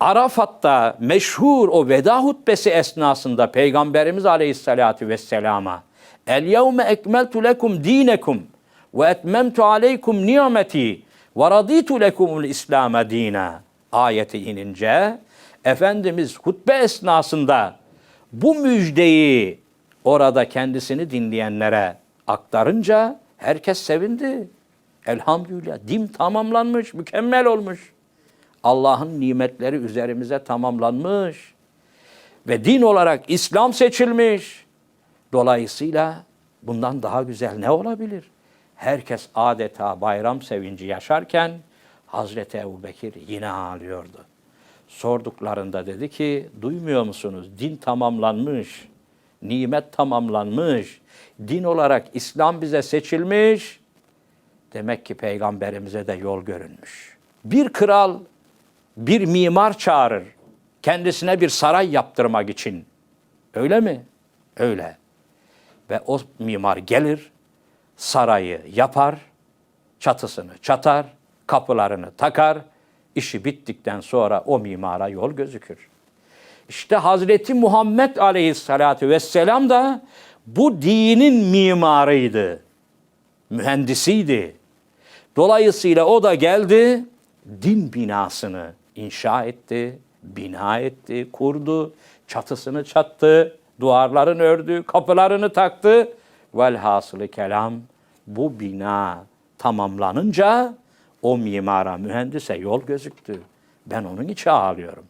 Arafat'ta meşhur o veda hutbesi esnasında Peygamberimiz Aleyhisselatü Vesselam'a El yevme ekmeltu lekum dinekum ve etmemtu aleykum nimeti ve raditu lekumul İslam'a dina ayeti inince Efendimiz hutbe esnasında bu müjdeyi orada kendisini dinleyenlere aktarınca herkes sevindi. Elhamdülillah din tamamlanmış, mükemmel olmuş. Allah'ın nimetleri üzerimize tamamlanmış ve din olarak İslam seçilmiş. Dolayısıyla bundan daha güzel ne olabilir? Herkes adeta bayram sevinci yaşarken Hazreti Ebubekir yine ağlıyordu. Sorduklarında dedi ki, duymuyor musunuz? Din tamamlanmış, nimet tamamlanmış, din olarak İslam bize seçilmiş. Demek ki peygamberimize de yol görünmüş. Bir kral bir mimar çağırır kendisine bir saray yaptırmak için. Öyle mi? Öyle. Ve o mimar gelir, sarayı yapar, çatısını çatar, kapılarını takar. İşi bittikten sonra o mimara yol gözükür. İşte Hazreti Muhammed Aleyhisselatü Vesselam da bu dinin mimarıydı. Mühendisiydi. Dolayısıyla o da geldi, din binasını inşa etti, bina etti, kurdu, çatısını çattı, duvarlarını ördü, kapılarını taktı. Velhasılı kelam bu bina tamamlanınca o mimara, mühendise yol gözüktü. Ben onun için ağlıyorum.